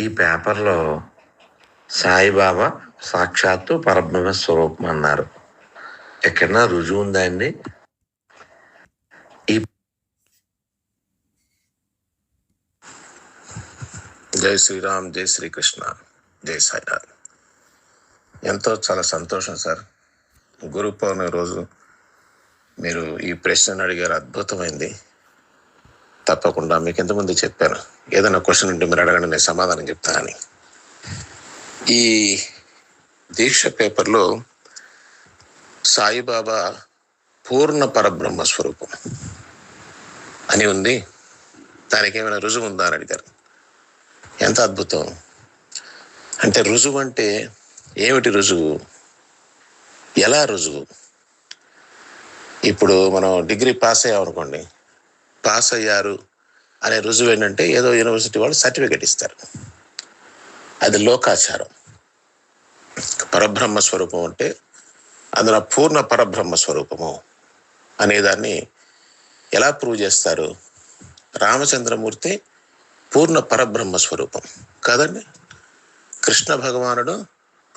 ఈ పేపర్లో సాయిబాబా సాక్షాత్తు పరబ్రహ్మ స్వరూపం అన్నారు. ఎక్కడన్నా రుజువు ఉందా అండి? ఈ జై శ్రీరామ్ జై శ్రీకృష్ణ జై సాయినాథ్. ఎంతో చాలా సంతోషం సార్. గురు పౌర్ణమి రోజు మీరు ఈ ప్రశ్నను అడిగారు అద్భుతమైంది. తప్పకుండా మీకు ఎంతమంది చెప్పాను. ఏదైనా క్వశ్చన్ ఉంటే మీరు అడగండి నేను సమాధానం చెప్తానని ఈ దీక్ష పేపర్లో సాయిబాబా పూర్ణ పరబ్రహ్మ స్వరూపం అని ఉంది. దానికి ఏమైనా రుజువు ఉందా అని అడిగారు. ఎంత అద్భుతం. అంటే రుజువు అంటే ఏమిటి రుజువు? ఎలా రుజువు? ఇప్పుడు మనం డిగ్రీ పాస్ అయ్యామనుకోండి పాస్ అయ్యారు అనే రుజువు ఏంటంటే ఏదో యూనివర్సిటీ వాళ్ళు సర్టిఫికెట్ ఇస్తారు. అది లోకాచారం. పరబ్రహ్మ స్వరూపం అంటే అందులో పూర్ణ పరబ్రహ్మ స్వరూపము అనేదాన్ని ఎలా ప్రూవ్ చేస్తారు? రామచంద్రమూర్తి పూర్ణ పరబ్రహ్మ స్వరూపం. కాదండి కృష్ణ భగవానుడు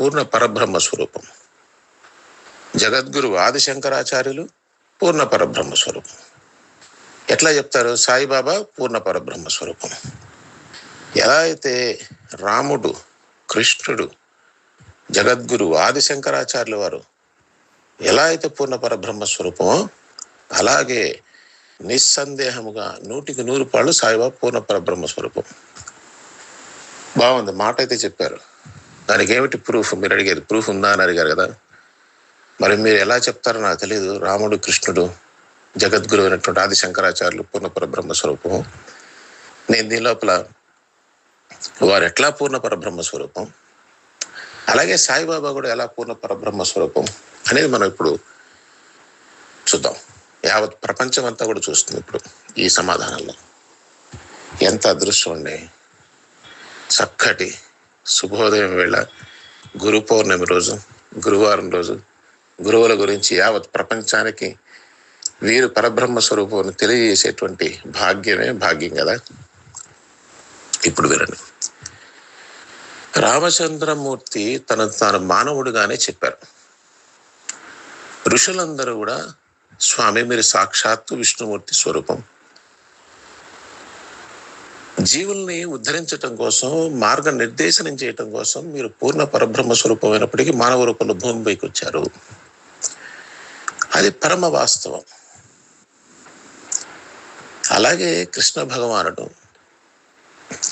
పూర్ణ పరబ్రహ్మ స్వరూపం. జగద్గురు ఆదిశంకరాచార్యులు పూర్ణ పరబ్రహ్మ స్వరూపం. ఎట్లా చెప్తారు? సాయిబాబా పూర్ణ పరబ్రహ్మ స్వరూపం. ఎలా అయితే రాముడు కృష్ణుడు జగద్గురు ఆదిశంకరాచార్యుల వారు ఎలా అయితే పూర్ణ పరబ్రహ్మ స్వరూపమో అలాగే నిస్సందేహముగా నూటికి నూరు పాళ్ళు సాయిబాబా పూర్ణ పరబ్రహ్మ స్వరూపం. బాగుంది. మాట అయితే చెప్పారు. దానికి ఏమిటి ప్రూఫ్? మీరు అడిగారు ప్రూఫ్ ఉందా అని అడిగారు కదా. మరి మీరు ఎలా చెప్తారో నాకు తెలియదు రాముడు కృష్ణుడు జగద్గురు అయినటువంటి ఆది శంకరాచార్యులు పూర్ణ పరబ్రహ్మ స్వరూపము నేను దీని లోపల వారు ఎట్లా పూర్ణ పరబ్రహ్మ స్వరూపం అలాగే సాయిబాబా కూడా ఎలా పూర్ణ పరబ్రహ్మ స్వరూపం అనేది మనం ఇప్పుడు చూద్దాం. యావత్ ప్రపంచం అంతా కూడా చూస్తుంది ఇప్పుడు ఈ సమాధానంలో. ఎంత అదృష్టం అండి. చక్కటి శుభోదయం వేళ గురు పౌర్ణమి రోజు గురువారం రోజు గురువుల గురించి యావత్ ప్రపంచానికి వీరు పరబ్రహ్మ స్వరూపం తెలియజేసేటువంటి భాగ్యమే భాగ్యం కదా? ఇప్పుడు వినండి. రామచంద్రమూర్తి తన తాను మానవుడుగానే చెప్పారు. ఋషులందరూ కూడా స్వామి మీరు సాక్షాత్తు విష్ణుమూర్తి స్వరూపం. జీవుల్ని ఉద్ధరించటం కోసం మార్గ నిర్దేశనం చేయటం కోసం మీరు పూర్ణ పరబ్రహ్మ స్వరూపమైనప్పటికీ మానవ రూపంలో భూమిపైకి వచ్చారు. అది పరమ వాస్తవం. అలాగే కృష్ణ భగవానుడు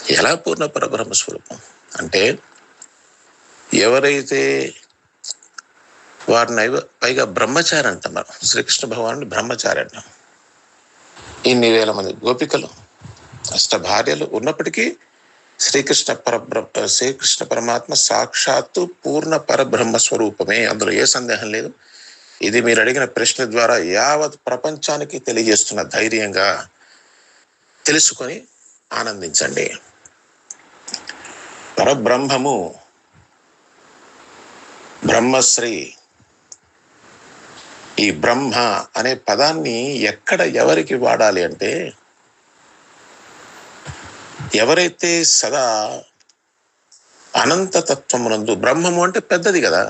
ఎలా పూర్ణ పరబ్రహ్మ స్వరూపం? అంటే ఎవరైతే వారిని పైగా బ్రహ్మచారి అంటున్నారు. శ్రీకృష్ణ భగవానుడు బ్రహ్మచారి అంటాం. ఇన్ని వేల మంది గోపికలు అష్ట భార్యలు ఉన్నప్పటికీ శ్రీకృష్ణ పరబ్రహ్మ శ్రీకృష్ణ పరమాత్మ సాక్షాత్తు పూర్ణ పరబ్రహ్మ స్వరూపమే. అందులో ఏ సందేహం లేదు. ఇది మీరు అడిగిన ప్రశ్న ద్వారా యావత్ ప్రపంచానికి తెలియజేస్తున్న ధైర్యంగా తెలుసుకొని ఆనందించండి. పరబ్రహ్మము బ్రహ్మశ్రీ. ఈ బ్రహ్మ అనే పదాన్ని ఎక్కడ ఎవరికి వాడాలి అంటే ఎవరైతే సదా అనంత తత్వమునందు బ్రహ్మము అంటే పెద్దది కదా.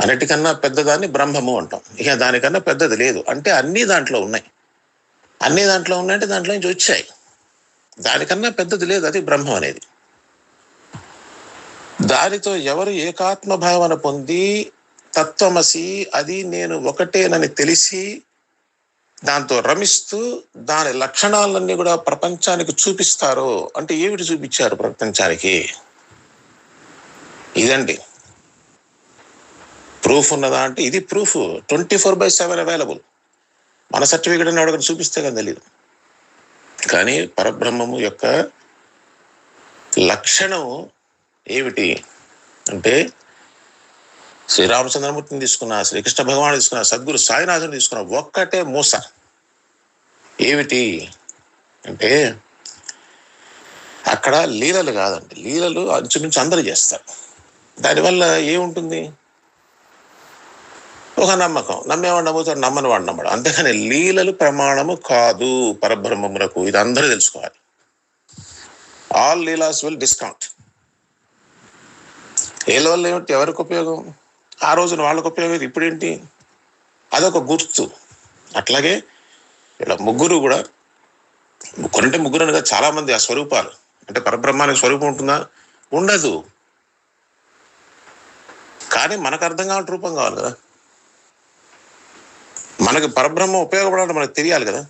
అన్నిటికన్నా పెద్దదాన్ని బ్రహ్మము అంటాం. ఇక దానికన్నా పెద్దది లేదు. అంటే అన్ని దాంట్లో ఉన్నాయి. అన్ని దాంట్లో ఉన్నాయంటే దాంట్లో నుంచి వచ్చాయి. దానికన్నా పెద్దది లేదు అది బ్రహ్మం అనేది. దానితో ఎవరు ఏకాత్మ భావన పొంది తత్వమసి అది నేను ఒకటేనని తెలిసి దాంతో రమిస్తూ దాని లక్షణాలన్నీ కూడా ప్రపంచానికి చూపిస్తారో అంటే ఏమిటి చూపించారు ప్రపంచానికి? ఇదండి. ప్రూఫ్ ఉన్నదా అంటే ఇది proof. Twenty four by seven available. మన సర్టిఫికెట్ అని అడగని చూపిస్తే కానీ తెలియదు కానీ పరబ్రహ్మము యొక్క లక్షణం ఏమిటి? అంటే శ్రీరామచంద్రమూర్తిని తీసుకున్న శ్రీకృష్ణ భగవాన్ తీసుకున్న సద్గురు సాయినాథుని తీసుకున్న ఒక్కటే మూస. ఏమిటి? అంటే అక్కడ లీలలు కాదండి. లీలలు అంచుమించు అందరూ చేస్తారు. దానివల్ల ఏముంటుంది? ఒక నమ్మకం. నమ్మేవాడు నమ్ముతాడు నమ్మని వాడు నమ్మడు. అంతేకాని లీలలు ప్రమాణము కాదు పరబ్రహ్మమునకు. ఇది అందరూ తెలుసుకోవాలి. ఆల్ లీలాస్ విల్ డిస్కౌంట్ వీళ్ళ వల్ల ఏమిటి? ఎవరికి ఉపయోగం? ఆ రోజున వాళ్ళకి ఉపయోగం ఇప్పుడేంటి? అదొక గుర్తు. అట్లాగే ఇలా ముగ్గురు కూడా కొనంటే ముగ్గురు అనగా చాలా మంది ఆ స్వరూపాలు. అంటే పరబ్రహ్మానికి స్వరూపం ఉంటుందా? ఉండదు. కానీ మనకు అర్థం కావాలంటే రూపం కావాలి కదా. మనకి పరబ్రహ్మ ఉపయోగపడాలంటే మనకు తెలియాలి కదా.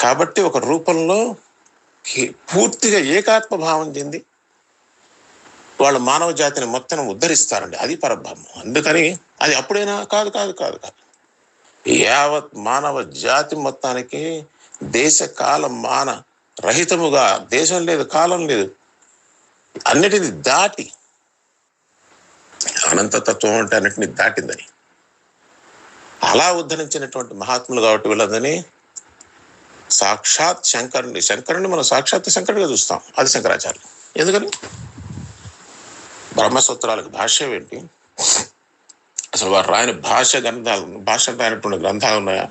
కాబట్టి ఒక రూపంలో పూర్తిగా ఏకాత్మ భావం చెంది వాళ్ళు మానవ జాతిని మొత్తం ఉద్ధరిస్తారండి. అది పరబ్రహ్మ. అందుకని అది అప్పుడైనా కాదు కాదు కాదు కాదు. యావత్ మానవ జాతి మొత్తానికి దేశ కాల మాన రహితముగా దేశం లేదు కాలం లేదు. అన్నిటిని దాటి అనంతతత్వం అంటే అన్నిటిని దాటిందని. అలా ఉద్ధరించినటువంటి మహాత్ములు కాబట్టి వీళ్ళందరినీ సాక్షాత్ శంకరుని శంకరుని మనం సాక్షాత్ శంకరుడిగా చూస్తాం అది శంకరాచార్యులు. ఎందుకని? బ్రహ్మసూత్రాలకు భాష ఏంటి? అసలు వారు రాయని భాష గ్రంథాలు భాష రాయనటువంటి గ్రంథాలు ఉన్నాయా?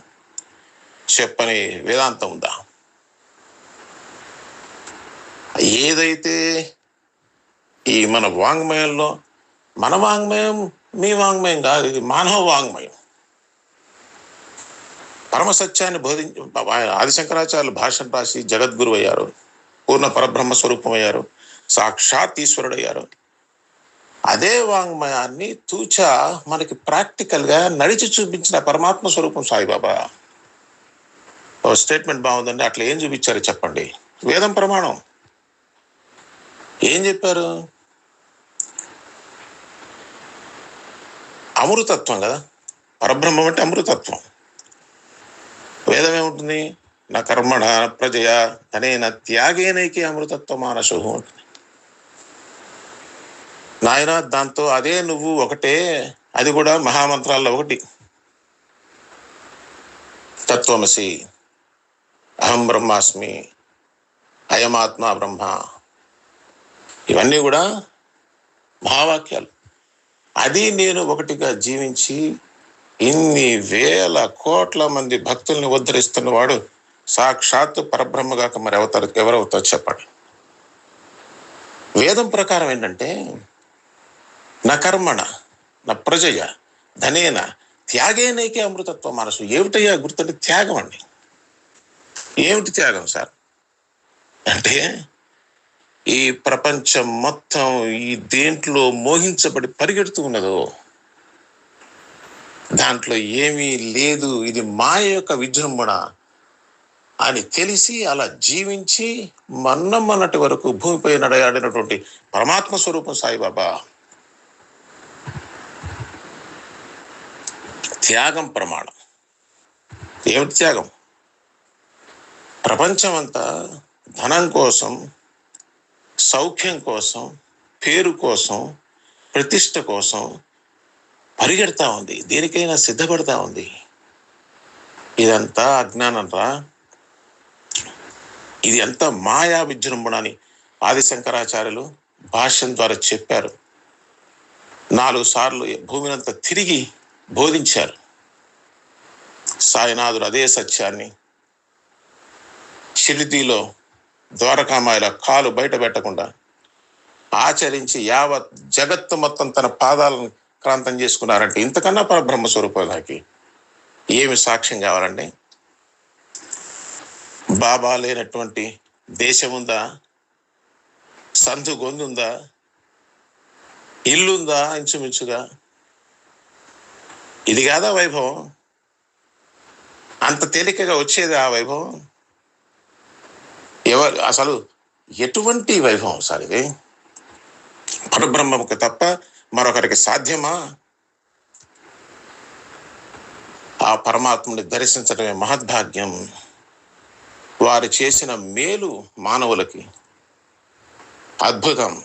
చెప్పని వేదాంతం ఉందా? ఏదైతే ఈ మన వాంగ్మయంలో మన వాంగ్మయం మీ వాంగ్మయం కాదు ఇది మానవ వాంగ్మయం. పరమ సత్యాన్ని బోధించి ఆదిశంకరాచార్యులు భాషను రాసి జగద్గురు అయ్యారు పూర్ణ పరబ్రహ్మ స్వరూపం అయ్యారు సాక్షాత్ ఈశ్వరుడు అయ్యారు అదే వాంగ్మయాన్ని తూచా మనకి ప్రాక్టికల్గా నడిచి చూపించిన పరమాత్మ స్వరూపం సాయిబాబా. ఓ స్టేట్మెంట్ బాగుందండి అట్లా ఏం చూపించారు చెప్పండి. వేదం ప్రమాణం. ఏం చెప్పారు? అమృతత్వం కదా. పరబ్రహ్మం అంటే అమృతత్వం. వేదం ఏముంటుంది నా కర్మణ ప్రజయ అనేన త్యాగేనైకి అమృతత్వ మానసు ఉంటుంది నాయన దాంతో అదే నువ్వు ఒకటే అది కూడా మహామంత్రాల్లో ఒకటి. తత్వమసి అహం బ్రహ్మాస్మి అయమాత్మ బ్రహ్మ. ఇవన్నీ కూడా మహావాక్యాలు. అది నేను ఒకటిగా జీవించి ఇన్ని వేల కోట్ల మంది భక్తుల్ని ఉద్ధరిస్తున్నవాడు సాక్షాత్తు పరబ్రహ్మగాక మరి అవతారు ఎవరవుతారు చెప్పండి. వేదం ప్రకారం ఏంటంటే నా కర్మణ నా ప్రజయ ధనేన త్యాగేనైకే అమృతత్వ మనసు. ఏమిటయ్యా గుర్తుంటే త్యాగం అండి. ఏమిటి త్యాగం సార్? అంటే ఈ ప్రపంచం మొత్తం ఈ దేంట్లో మోహించబడి పరిగెడుతూ ఉన్నదో దాంట్లో ఏమీ లేదు. ఇది మాయ యొక్క విజృంభణ అని తెలిసి అలా జీవించి మన్న మొన్నటి వరకు భూమిపై నడయాడినటువంటి పరమాత్మ స్వరూపం సాయిబాబా. త్యాగం ప్రమాణం. ఏమిటి త్యాగం? ప్రపంచం అంతా ధనం కోసం సౌఖ్యం కోసం పేరు కోసం ప్రతిష్ట కోసం పరిగెడతా ఉంది. దేనికైనా సిద్ధపడతా ఉంది. ఇదంతా అజ్ఞానం రా. ఇది అంతా మాయా విజృంభణ అని భాష్యం ద్వారా చెప్పారు. నాలుగు సార్లు భూమినంతా తిరిగి బోధించారు. సాయినాథుడు అదే సత్యాన్ని. షిరిదిలో ద్వారకామాయిల కాలు బయట పెట్టకుండా ఆచరించి యావత్ జగత్తు మొత్తం తన పాదాలను క్రాంతం చేసుకున్నారంటే ఇంతకన్నా పరబ్రహ్మ స్వరూపానికి ఏమి సాక్ష్యం కావాలండి? బాబా లేనటువంటి దేశం ఉందా? సందు గొంతుందా ఇల్లుందా ఇంచుమించుగా? ఇది కాదా వైభవం? అంత తేలికగా వచ్చేది ఆ వైభవం? ఎవరు అసలు ఎటువంటి వైభవం సార్ ఇది? పరబ్రహ్మకు తప్ప మరొకరికి సాధ్యమా? ఆ పరమాత్ముని దర్శించడమే మహద్భాగ్యం. వారు చేసిన మేలు మానవులకి. అద్భుతం.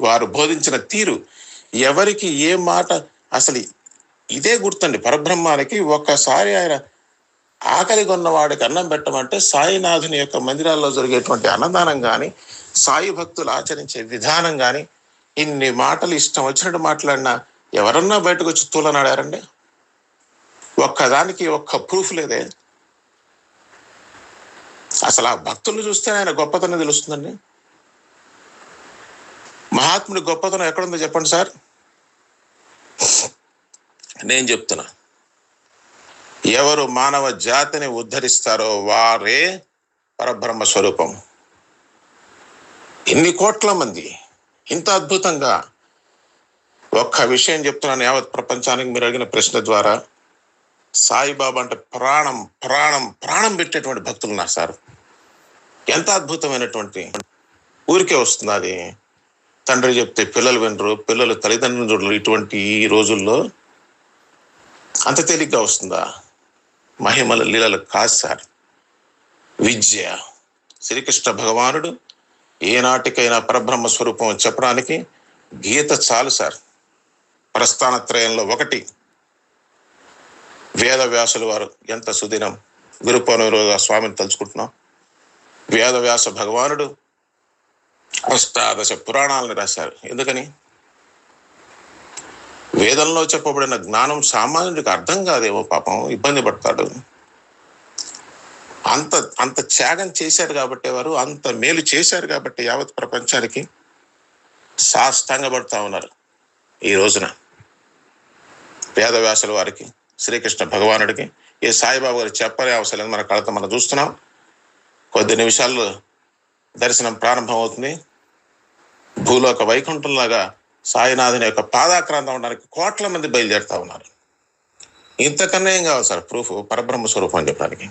వారు బోధించిన తీరు. ఎవరికి ఏ మాట అసలు ఇదే గుర్తండి. పరబ్రహ్మానికి ఒక్కసారి ఆయన ఆకలి కొన్నవాడికి అన్నం పెట్టమంటే సాయినాథుని యొక్క మందిరాల్లో జరిగేటువంటి అన్నదానం కానీ సాయి భక్తులు ఆచరించే విధానం కానీ ఇన్ని మాటలు ఇష్టం వచ్చినట్టు మాట్లాడినా ఎవరన్నా బయటకు వచ్చి తూలనాడారండి? ఒక్కదానికి ఒక్క ప్రూఫ్ లేదే. అసలు ఆ భక్తులు చూస్తే ఆయన గొప్పతనం తెలుస్తుందండి. మహాత్ముడి గొప్పతనం ఎక్కడుందో చెప్పండి సార్. నేను చెప్తున్నా. ఎవరు మానవ జాతిని ఉద్ధరిస్తారో వారే పరబ్రహ్మ స్వరూపం. ఎన్ని కోట్ల మంది ఇంత అద్భుతంగా ఒక్క విషయం చెప్తున్నాను యావత్ ప్రపంచానికి మీరు అడిగిన ప్రశ్న ద్వారా. సాయిబాబా అంటే ప్రాణం ప్రాణం ప్రాణం పెట్టేటువంటి భక్తులు ఉన్నారు సార్. ఎంత అద్భుతమైనటువంటి ఊరికే వస్తుంది అది. తండ్రి చెప్తే పిల్లలు వినరు పిల్లలు తల్లిదండ్రులు చూడరు ఇటువంటి ఈ రోజుల్లో. అంత తేలిగ్గా వస్తుందా? మహిమల లీలలు కాదు సార్. విద్య. శ్రీకృష్ణ భగవానుడు ఏనాటికైనా పరబ్రహ్మ స్వరూపం చెప్పడానికి గీత చాలు సార్. ప్రస్థానత్రయంలో ఒకటి. వేదవ్యాసులు వారు ఎంత సుదినం గురుపౌర్ణమిగా స్వామిని తలుచుకుంటున్నాం. వేదవ్యాస భగవానుడు అష్టాదశ పురాణాలను రాశారు. ఎందుకని? వేదంలో చెప్పబడిన జ్ఞానం సామాన్యుడికి అర్థం కాదేమో పాపం ఇబ్బంది పడతాడు. అంత అంత త్యాగం చేశారు కాబట్టి వారు అంత మేలు చేశారు కాబట్టి యావత్ ప్రపంచానికి సాష్టాంగపడతా ఉన్నారు ఈ రోజున. వేదవ్యాసుల వారికి శ్రీకృష్ణ భగవానుడికి ఏ సాయిబాబు గారు చెప్పనే అవసరం లేదు. మన కళతో మనం చూస్తున్నాం. కొద్ది నిమిషాల్లో దర్శనం ప్రారంభం అవుతుంది భూలోక వైకుంఠంలాగా సాయినాథుని యొక్క పాదాక్రాంతం ఉండడానికి కోట్ల మంది బయలుదేరుతా ఉన్నారు. ఇంతకన్నా ఏం కావాలి సార్? ప్రూఫ్ పరబ్రహ్మ స్వరూపం అని చెప్పడానికి.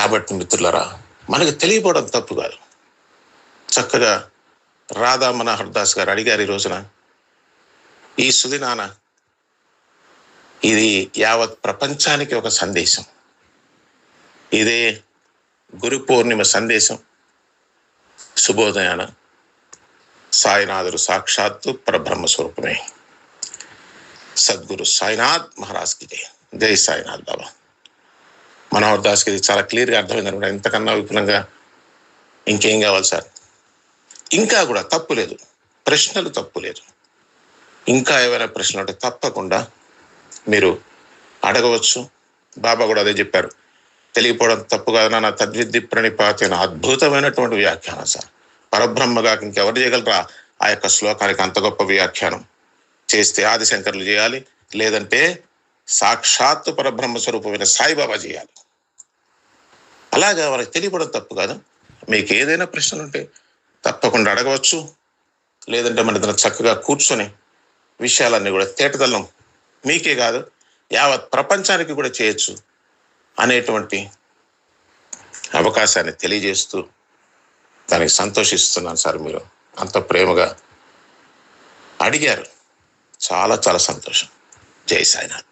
కాబట్టి మిత్రులరా మనకు తెలియపోవడం తప్పు కాదు. చక్కగా రాధా మనోహర్ దాస్ గారు అడిగారు ఈ రోజున ఈ సుదినాన ఇది యావత్ ప్రపంచానికి ఒక సందేశం. ఇదే గురు పూర్ణిమ సందేశం. శుభోదయాన. సాయినాథుడు సాక్షాత్తు పరబ్రహ్మ స్వరూపమే. సద్గురు సాయినాథ్ మహారాజ్కి జై. జై సాయినాథ్ బాబా. మనోహర్ దాస్కి ఇది చాలా క్లియర్గా అర్థమైంది అనమాట ఇంతకన్నా విపులంగా ఇంకేం కావాలి సార్? ఇంకా కూడా తప్పు లేదు. ప్రశ్నలు తప్పు లేదు. ఇంకా ఏమైనా ప్రశ్నలు ఉంటే తప్పకుండా మీరు అడగవచ్చు. బాబా కూడా అదే చెప్పారు. తెలియపోవడం తప్పు కాదు నా తద్విద్ది ప్రణిపాతి అద్భుతమైనటువంటి వ్యాఖ్యానం సార్. పరబ్రహ్మగా ఇంకెవరు చేయగలరా? ఆ యొక్క శ్లోకానికి అంత గొప్ప వ్యాఖ్యానం. చేస్తే ఆదిశంకర్లు చేయాలి. లేదంటే సాక్షాత్తు పరబ్రహ్మ స్వరూపమైన సాయిబాబా చేయాలి. అలాగా వాళ్ళకి తెలియపడం తప్పు కాదు. మీకు ఏదైనా ప్రశ్నలు ఉంటే తప్పకుండా అడగవచ్చు. లేదంటే మన ఇద్దరు చక్కగా కూర్చొని విషయాలన్నీ కూడా తేటతల్లం మీకే కాదు యావత్ ప్రపంచానికి కూడా చేయొచ్చు అనేటువంటి అవకాశాన్ని తెలియజేస్తూ దానికి సంతోషిస్తున్నాను సార్ మీరు. అంత ప్రేమగా అడిగారు. చాలా చాలా సంతోషం. జై సాయినాథ్.